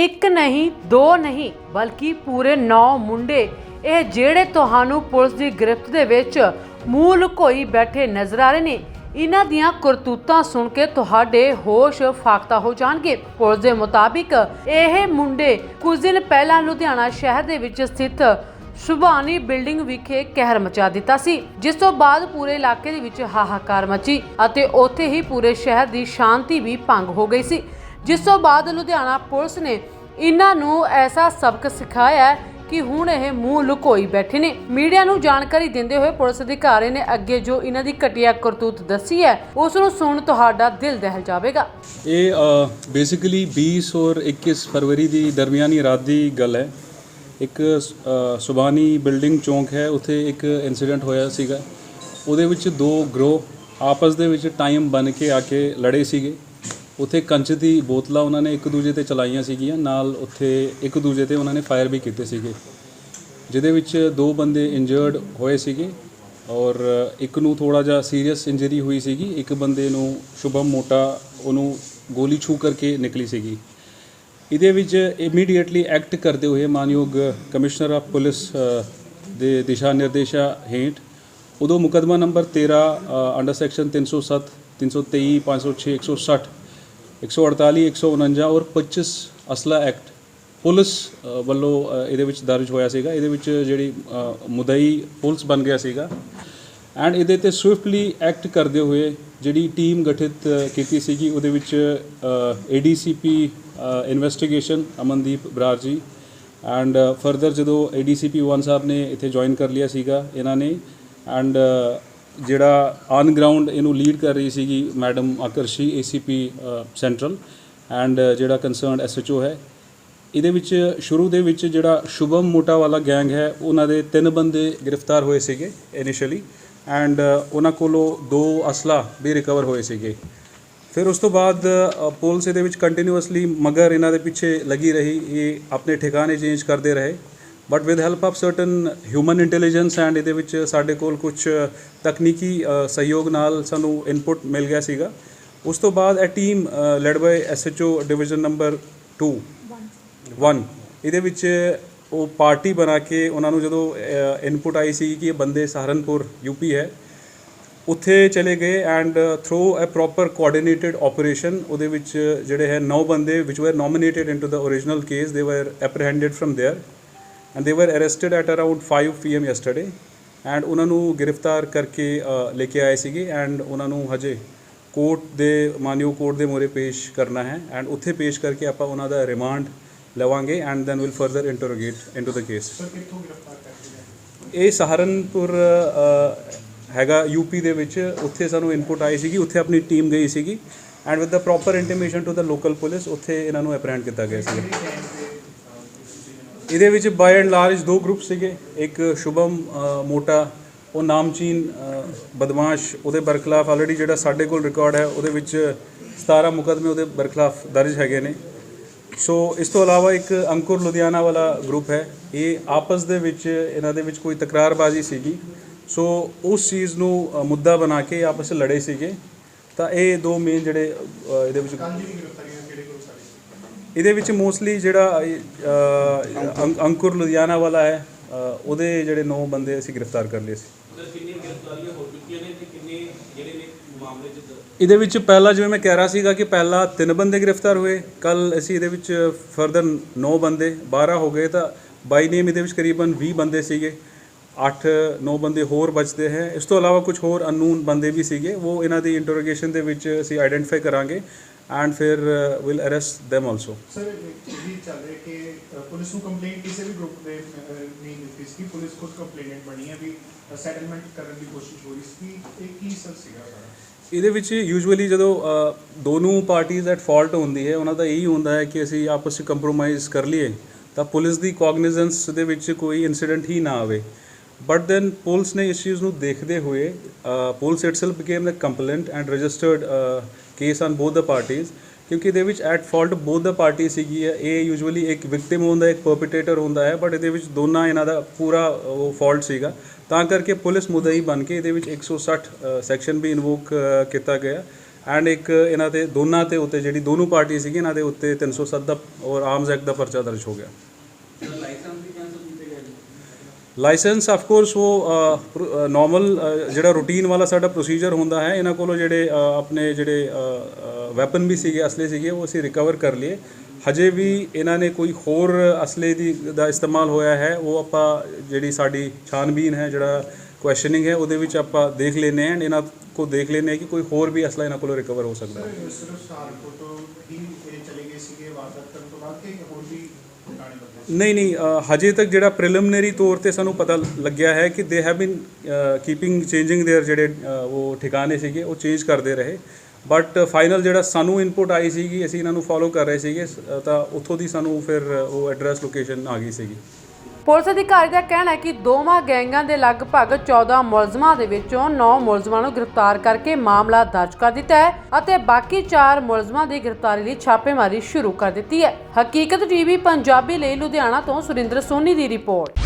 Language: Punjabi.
ਇੱਕ ਨਹੀਂ, ਦੋ ਨਹੀਂ, ਬਲਕਿ ਪੂਰੇ 9 ਮੁੰਡੇ। ਇਹ ਜਿਹੜੇ ਤੁਹਾਨੂੰ ਪੁਲਿਸ ਦੀ ਗ੍ਰਿਫਤ ਦੇ ਵਿੱਚ ਮੂੰਹ ਲੁਕੋਈ ਬੈਠੇ ਨਜ਼ਰ ਆ ਰਹੇ ਨੇ, ਇਹਨਾਂ ਦੀਆਂ ਕਰਤੂਤਾਂ ਸੁਣ ਕੇ ਤੁਹਾਡੇ ਹੋਸ਼ ਫਾਕਤਾ ਹੋ ਜਾਣਗੇ। ਪੁਲਿਸ ਦੇ ਮੁਤਾਬਿਕ ਇਹ ਮੁੰਡੇ ਕੁਝ ਦਿਨ ਪਹਿਲਾਂ ਲੁਧਿਆਣਾ ਸ਼ਹਿਰ ਦੇ ਵਿੱਚ ਸਥਿਤ ਸ਼ੁਭਾਨੀ ਬਿਲਡਿੰਗ ਵਿਖੇ ਕਹਿਰ ਮਚਾ ਦਿੱਤਾ ਸੀ, ਜਿਸ ਤੋਂ ਬਾਅਦ ਪੂਰੇ ਇਲਾਕੇ ਦੇ ਵਿੱਚ ਹਾਹਾਕਾਰ ਮਚੀ ਅਤੇ ਉੱਥੇ ਹੀ ਪੂਰੇ ਸ਼ਹਿਰ ਦੀ ਸ਼ਾਂਤੀ ਵੀ ਭੰਗ ਹੋ ਗਈ ਸੀ। ਜਿਸ ਤੋਂ ਬਾਅਦ ਲੁਧਿਆਣਾ ਪੁਲਿਸ ਨੇ ਇਹਨਾਂ ਨੂੰ ਐਸਾ ਸਬਕ ਸਿਖਾਇਆ ਕਿ ਹੁਣ ਇਹ ਮੂੰਹ ਲੁਕੋਈ ਬੈਠੇ ਨੇ। ਮੀਡੀਆ ਨੂੰ ਜਾਣਕਾਰੀ ਦਿੰਦੇ ਹੋਏ ਪੁਲਿਸ ਅਧਿਕਾਰੀ ਨੇ ਅੱਗੇ ਜੋ ਇਹਨਾਂ ਦੀ ਘਟੀਆ ਕਰਤੂਤ ਦੱਸੀ ਹੈ, ਉਸ ਨੂੰ ਸੁਣ ਤੁਹਾਡਾ ਦਿਲ ਦਹਿਲ ਜਾਵੇਗਾ। ਇਹ ਬੇਸਿਕਲੀ 20 ਔਰ 21 ਫਰਵਰੀ ਦੀ ਦਰਮਿਆਨੀ ਰਾਤ ਦੀ ਗੱਲ ਹੈ। ਇੱਕ ਸੁਬਾਨੀ ਬਿਲਡਿੰਗ ਚੌਂਕ ਹੈ, ਉੱਥੇ ਇੱਕ ਇਨਸੀਡੈਂਟ ਹੋਇਆ ਸੀਗਾ। ਉਹਦੇ ਵਿੱਚ ਦੋ ਗਰੋਹ ਆਪਸ ਦੇ ਵਿੱਚ ਟਾਈਮ ਬਣ ਕੇ ਆ ਕੇ ਲੜੇ ਸੀਗੇ। ਉੱਥੇ ਕੰਚ ਦੀ ਬੋਤਲਾਂ ਉਹਨਾਂ ਨੇ ਇੱਕ ਦੂਜੇ ਤੇ ਚਲਾਈਆਂ ਸੀਗੀਆਂ, ਨਾਲ ਉੱਥੇ ਇੱਕ ਦੂਜੇ ਤੇ ਉਹਨਾਂ ਨੇ ਫਾਇਰ ਵੀ ਕੀਤੇ ਸੀਗੇ। ਜਿਹਦੇ ਵਿੱਚ ਦੋ ਬੰਦੇ ਇੰਜਰਡ ਹੋਏ ਸੀਗੇ ਔਰ ਇੱਕ ਨੂੰ ਥੋੜਾ ਜਿਹਾ ਸੀਰੀਅਸ ਇੰਜਰੀ ਹੋਈ ਸੀਗੀ, ਇੱਕ ਬੰਦੇ ਨੂੰ ਸ਼ੁਭਮ ਮੋਟਾ ਉਹਨੂੰ ਗੋਲੀ ਛੂ ਕਰਕੇ ਨਿਕਲੀ ਸੀਗੀ। ਇਹਦੇ ਵਿੱਚ ਇਮੀਡੀਏਟਲੀ ਐਕਟ ਕਰਦੇ ਹੋਏ ਮਾਨਯੋਗ ਕਮਿਸ਼ਨਰ ਆਫ ਪੁਲਿਸ ਦੇ ਦਿਸ਼ਾ ਨਿਰਦੇਸ਼ਾ ਹੇਠ ਉਦੋਂ ਮੁਕਦਮਾ ਨੰਬਰ 13 ਅੰਡਰ ਸੈਕਸ਼ਨ 307 323 506 160 148 149 ਔਰ 25 ਅਸਲਾ ਐਕਟ ਪੁਲਿਸ ਵੱਲੋਂ ਇਹਦੇ ਵਿੱਚ ਦਰਜ ਹੋਇਆ ਸੀਗਾ। ਇਹਦੇ ਵਿੱਚ ਜਿਹੜੀ ਮੁਦਈ ਪੁਲਿਸ ਬਣ ਗਿਆ ਸੀਗਾ। ਐਂਡ ਇਹਦੇ ਤੇ ਸਵਿਫਟਲੀ ਐਕਟ ਕਰਦੇ ਹੋਏ ਜਿਹੜੀ ਟੀਮ ਗਠਿਤ ਕੀਤੀ ਸੀਗੀ, ਉਹਦੇ ਵਿੱਚ ADCP investigation Amandeep Brar ji and further ਜਦੋਂ ਏਡੀਸੀਪੀ ਵਨ ਸਾਹਿਬ ਨੇ ਇੱਥੇ ਜੁਆਇਨ ਕਰ ਲਿਆ ਸੀਗਾ ਇਹਨਾਂ ਨੇ ਐਂਡ ਜਿਹੜਾ ਔਨ ਗਰਾਊਂਡ ਇਹਨੂੰ ਲੀਡ ਕਰ ਰਹੀ ਸੀਗੀ madam Aakarshi ACP central and ਜਿਹੜਾ ਕੰਸਰਨਡ ਐਸਐਚਓ ਹੈ, ਇਹਦੇ ਵਿੱਚ ਸ਼ੁਰੂ ਦੇ ਵਿੱਚ ਜਿਹੜਾ ਸ਼ੁਭਮ ਮੋਟਾ ਵਾਲਾ ਗੈਂਗ ਹੈ, ਉਹਨਾਂ ਦੇ ਤਿੰਨ ਬੰਦੇ ਗ੍ਰਿਫਤਾਰ ਹੋਏ ਸੀਗੇ ਇਨੀਸ਼ੀਅਲੀ ਐਂਡ ਉਹਨਾਂ ਕੋਲੋਂ ਦੋ ਅਸਲਾ ਵੀ ਰਿਕਵਰ ਹੋਏ ਸੀਗੇ। ਫਿਰ ਉਸ ਤੋਂ ਬਾਅਦ ਪੁਲਿਸ ਇਹਦੇ ਵਿੱਚ ਕੰਟੀਨਿਊਅਸਲੀ ਮਗਰ ਇਹਨਾਂ ਦੇ ਪਿੱਛੇ ਲੱਗੀ ਰਹੀ, ਇਹ ਆਪਣੇ ਠਿਕਾਣੇ ਚੇਂਜ ਕਰਦੇ ਰਹੇ। but with help of certain human intelligence and ਇਹਦੇ ਵਿੱਚ ਸਾਡੇ ਕੋਲ ਕੁਝ ਤਕਨੀਕੀ ਅ, ਸਹਿਯੋਗ ਨਾਲ ਸਾਨੂੰ ਇਨਪੁਟ ਮਿਲ ਗਿਆ ਸੀਗਾ ਉਸ ਤੋਂ ਬਾਅਦ ਇਹ team led by SHO division number 2 1 ਇਹਦੇ ਵਿੱਚ ਉਹ ਪਾਰਟੀ ਬਣਾ ਕੇ ਉਹਨਾਂ ਨੂੰ ਜਦੋਂ ਇਨਪੁਟ ਆਈ ਸੀ ਕਿ ਇਹ ਬੰਦੇ ਸਹਾਰਨਪੁਰ ਯੂਪੀ ਹੈ ਉੱਥੇ ਚਲੇ ਗਏ and through a proper coordinated operation ਉਹਦੇ ਵਿੱਚ ਜਿਹੜੇ ਹੈ 9 ਬੰਦੇ ਵਿਚ were nominated into the origignal case ਦੇ ਵਰ ਐਪਰੀਹੈਂਡਡ from there and they were arrested at around 5 PM yesterday and ਉਹਨਾਂ ਨੂੰ ਗ੍ਰਿਫਤਾਰ ਕਰਕੇ ਲੈ ਕੇ ਆਏ ਸੀਗੇ ਐਂਡ ਉਹਨਾਂ ਨੂੰ ਹਜੇ ਕੋਰਟ ਦੇ ਮਾਨਯੋਗ ਕੋਰਟ ਦੇ ਮੋਰੇ ਪੇਸ਼ ਕਰਨਾ ਹੈ। ਐਂਡ ਉੱਥੇ ਪੇਸ਼ ਕਰਕੇ ਆਪਾਂ ਉਹਨਾਂ ਦਾ ਰਿਮਾਂਡ ਲਵਾਂਗੇ and then will further interrogate into the case ਇਹ ਸਹਾਰਨਪੁਰ ਹੈਗਾ ਯੂਪੀ ਦੇ ਵਿੱਚ। ਉੱਥੇ ਸਾਨੂੰ ਇਨਪੁਟ ਆਈ ਸੀਗੀ ਉੱਥੇ ਆਪਣੀ ਟੀਮ ਗਈ ਸੀਗੀ। And with the proper intimation to the local police ਉੱਥੇ ਇਹਨਾਂ ਨੂੰ ਅਪਰੈਂਡ ਕੀਤਾ ਗਿਆ ਸੀ ਇਹਦੇ ਵਿੱਚ ਬਾਈ ਐਂਡ ਲਾਰਜ ਦੋ ਗਰੁੱਪ ਸੀਗੇ। ਇੱਕ ਸ਼ੁਭਮ ਮੋਟਾ, ਉਹ ਨਾਮਚੀਨ ਬਦਮਾਸ਼, ਉਹਦੇ ਬਰਖਲਾਫ ਆਲਰੇਡੀ ਜਿਹੜਾ ਸਾਡੇ ਕੋਲ ਰਿਕਾਰਡ ਹੈ, ਉਹਦੇ ਵਿੱਚ 17 ਮੁਕਦਮੇ ਉਹਦੇ ਬਰਖਲਾਫ ਦਰਜ ਹੈਗੇ ਨੇ। ਸੋ ਇਸ ਤੋਂ ਇਲਾਵਾ ਇੱਕ ਅੰਕੁਰ ਲੁਧਿਆਣਾ ਵਾਲਾ ਗਰੁੱਪ ਹੈ। ਇਹ ਆਪਸ ਦੇ ਵਿੱਚ, ਇਹਨਾਂ ਦੇ ਵਿੱਚ ਕੋਈ ਤਕਰਾਰਬਾਜ਼ੀ ਸੀਗੀ। ਸੋ ਉਸ ਚੀਜ਼ ਨੂੰ ਮੁੱਦਾ ਬਣਾ ਕੇ ਆਪਸ ਵਿੱਚ ਲੜੇ ਸੀਗੇ। ਤਾਂ ਇਹ ਦੋ ਮੇਨ ਜਿਹੜੇ ਇਹਦੇ ਵਿੱਚ ਇਹਦੇ ਵਿੱਚ ਮੋਸਟਲੀ ਜਿਹੜਾ ਅ, ਅੰਕ- ਅੰਕੁਰ ਲੁਧਿਆਣਾ ਵਾਲਾ ਹੈ ਅ, ਉਹਦੇ ਜਿਹੜੇ ਨੌ ਬੰਦੇ ਅਸੀਂ ਗ੍ਰਿਫਤਾਰ ਕਰ ਲਏ ਸੀ। ਇਹਦੇ ਵਿੱਚ ਪਹਿਲਾ ਜਿਵੇਂ ਮੈਂ ਕਹਿ ਰਿਹਾ ਸੀਗਾ ਕਿ ਪਹਿਲਾ ਤਿੰਨ ਬੰਦੇ ਗ੍ਰਿਫਤਾਰ ਹੋਏ ਕੱਲ ਅਸੀਂ ਇਹਦੇ ਵਿੱਚ ਫਰਦਰ 9 ਬੰਦੇ 12 ਹੋ ਗਏ ਤਾਂ ਬਾਈ ਨੇਮ ਇਹਦੇ ਵਿੱਚ ਕਰੀਬਨ 20 ਬੰਦੇ ਸੀਗੇ। 8 9 ਬੰਦੇ ਹੋਰ ਬਚਦੇ ਹੈ। ਇਸ ਤੋਂ ਇਲਾਵਾ ਕੁਝ ਹੋਰ ਅਨਨੋਨ ਬੰਦੇ ਵੀ ਸੀਗੇ। ਉਹ ਇਹਨਾਂ ਦੀ ਇੰਟਰੋਗੇਸ਼ਨ ਦੇ ਵਿੱਚ ਅਸੀਂ ਆਈਡੈਂਟੀਫਾਈ ਕਰਾਂਗੇ। ਐਂਡ ਫਿਰ will arrest them also sir ਵੀ ਚੱਲ ਰਿਹਾ ਕਿ ਅ, ਪੁਲਿਸ ਨੂੰ ਕੰਪਲੇਂਟ ਕਿਸੇ ਵੀ ਗਰੁੱਪ ਦੇ ਅ, ਨਹੀਂ ਦਿੱਤੀ ਸੀ ਪੁਲਿਸ ਖੁਦ ਕੰਪਲੇਨੈਂਟ ਬਣੀ ਹੈ ਵੀ ਸੈਟਲਮੈਂਟ ਕਰਨ ਦੀ ਕੋਸ਼ਿਸ਼ ਹੋ ਰਹੀ ਸੀ ਇਹ ਕੀ ਸਰ ਸੀਗਾ ਸਾਰਾ ਇਹਦੇ ਵਿੱਚ ਯੂਜੂਅਲੀ ਜਦੋਂ ਅ, ਦੋਨੋਂ ਪਾਰਟੀਆਂ ਐਟ ਫਾਲਟ ਹੁੰਦੀ ਹੈ ਉਹਨਾਂ ਦਾ ਇਹੀ ਹੁੰਦਾ ਹੈ ਕਿ ਅਸੀਂ ਆਪਸ ਵਿੱਚ ਕੰਪਰੋਮਾਈਜ਼ ਕਰ ਲਈਏ ਤਾਂ ਪੁਲਿਸ ਦੀ ਕੋਗਨੀਜ਼ੈਂਸ ਦੇ ਵਿੱਚ ਕੋਈ ਇਨਸੀਡੈਂਟ ਹੀ ਨਾ ਆਵੇ। ਬਟ ਦੈਨ ਪੁਲਿਸ ਨੇ ਇਸ ਚੀਜ਼ ਨੂੰ ਦੇਖਦੇ ਹੋਏ police itself became the complaint and registered case on both the parties ਕਿਉਂਕਿ ਇਹਦੇ ਵਿੱਚ at fault both the party ਸੀਗੀ ਹੈ ਇਹ ਯੂਜੂਅਲੀ ਇੱਕ ਵਿਕਟਿਮ ਹੁੰਦਾ ਇੱਕ ਪਰਪੀਟੇਟਰ ਹੁੰਦਾ ਹੈ ਬਟ ਇਹਦੇ ਵਿੱਚ ਦੋਨਾਂ ਇਹਨਾਂ ਦਾ ਪੂਰਾ ਉਹ ਫਾਲਟ ਸੀਗਾ ਤਾਂ ਕਰਕੇ ਪੁਲਿਸ ਮੁਦਈ ਬਣ ਕੇ ਇਹਦੇ ਵਿੱਚ 160 ਸੈਕਸ਼ਨ ਵੀ ਇਨਵੋਕ ਕੀਤਾ ਗਿਆ ਐਂਡ ਇੱਕ ਇਹਨਾਂ ਦੇ ਦੋਨਾਂ ਤੇ ਉੱਤੇ ਜਿਹੜੀ ਦੋਨੋਂ ਪਾਰਟੀ ਸੀਗੀ ਇਹਨਾਂ ਦੇ ਉੱਤੇ 307 ਦਾ ਔਰ ਆਰਮਸ ਐਕਟ ਦਾ ਪਰਚਾ ਦਰਜ ਹੋ ਗਿਆ ਲਾਇਸੈਂਸ ਆਫ ਕੋਰਸ ਉਹ ਨਾਰਮਲ ਜਿਹੜਾ ਰੂਟੀਨ ਵਾਲਾ ਸਾਡਾ ਪ੍ਰੋਸੀਜਰ ਹੁੰਦਾ ਹੈ, ਇਹਨਾਂ ਕੋਲੋਂ ਜਿਹੜੇ ਆਪਣੇ ਜਿਹੜੇ ਵੈਪਨ ਵੀ ਸੀਗੇ, ਅਸਲੇ ਸੀਗੇ, ਉਹ ਅਸੀਂ ਰਿਕਵਰ ਕਰ ਲਏ ਹਜੇ ਵੀ ਇਹਨਾਂ ਨੇ ਕੋਈ ਹੋਰ ਅਸਲੇ ਦੀ, ਦਾ ਇਸਤੇਮਾਲ ਹੋਇਆ ਹੈ, ਉਹ ਆਪਾਂ ਜਿਹੜੀ ਸਾਡੀ ਛਾਨਬੀਨ ਹੈ, ਜਿਹੜਾ ਕੁਐਸਚਨਿੰਗ ਹੈ, ਉਹਦੇ ਵਿੱਚ ਆਪਾਂ ਦੇਖ ਲੈਨੇ ਹਾਂ and ਇਹਨਾਂ ਕੋ ਦੇਖ ਲੈਨੇ ਹਾਂ ਕਿ ਕੋਈ ਹੋਰ ਵੀ ਅਸਲਾ ਇਹਨਾਂ ਕੋਲੋਂ ਰਿਕਵਰ ਹੋ ਸਕਦਾ ਹੈ ਸਿਰਫ ਸਹਾਰਨਪੁਰ ਤੋਂ ਹੀ ਇਹ ਚਲੇ ਗਏ ਸੀਗੇ ਵਾਰਦਾਤ ਕਰਨ ਤੋਂ ਬਾਅਦ ਕਿ ਹੋਰ ਵੀ ਟਿਕਾਣੇ ਬਦਲੇ ਸੀ? ਨਹੀਂ ਨਹੀਂ ਅ, ਹਜੇ ਤੱਕ ਜਿਹੜਾ ਪ੍ਰੀਲਿਮਿਨਰੀ ਤੌਰ ਤੇ ਸਾਨੂੰ ਪਤਾ ਲੱਗਿਆ ਹੈ ਕਿ they have been keeping changing there ਜਿਹੜੇ ਅ, ਉਹ ਠਿਕਾਣੇ ਸੀਗੇ ਉਹ ਚੇਂਜ ਕਰਦੇ ਰਹੇ ਬਟ ਫਾਈਨਲ ਜਿਹੜਾ ਸਾਨੂੰ ਇਨਪੁਟ ਆਈ ਸੀਗੀ ਅਸੀਂ ਇਹਨਾਂ ਨੂੰ ਫੋਲੋ ਕਰ ਰਹੇ ਸੀਗੇ ਸ- ਤਾਂ ਉੱਥੋਂ ਦੀ ਸਾਨੂੰ ਫਿਰ ਉਹ ਐਡਰੈਸ ਲੋਕੇਸ਼ਨ ਆ ਗਈ ਸੀਗੀ ਪੁਲਿਸ ਅਧਿਕਾਰੀ ਦਾ ਕਹਿਣਾ ਹੈ ਕਿ ਦੋਵਾਂ ਗੈਂਗਾਂ ਦੇ ਲਗਭਗ 14 ਮੁਲਜ਼ਮਾਂ ਦੇ ਵਿੱਚੋਂ 9 ਮੁਲਜ਼ਮਾਂ ਨੂੰ ਗ੍ਰਿਫਤਾਰ ਕਰਕੇ ਮਾਮਲਾ ਦਰਜ ਕਰ ਦਿੱਤਾ ਹੈ ਅਤੇ ਬਾਕੀ 4 ਮੁਲਜ਼ਮਾਂ ਦੀ ਗ੍ਰਿਫਤਾਰੀ ਲਈ ਛਾਪੇਮਾਰੀ ਸ਼ੁਰੂ ਕਰ ਦਿੱਤੀ ਹੈ। ਹਕੀਕਤ ਟੀਵੀ ਪੰਜਾਬੀ ਲਈ ਲੁਧਿਆਣਾ ਤੋਂ ਸੁਰਿੰਦਰ ਸੋਨੀ ਦੀ ਰਿਪੋਰਟ।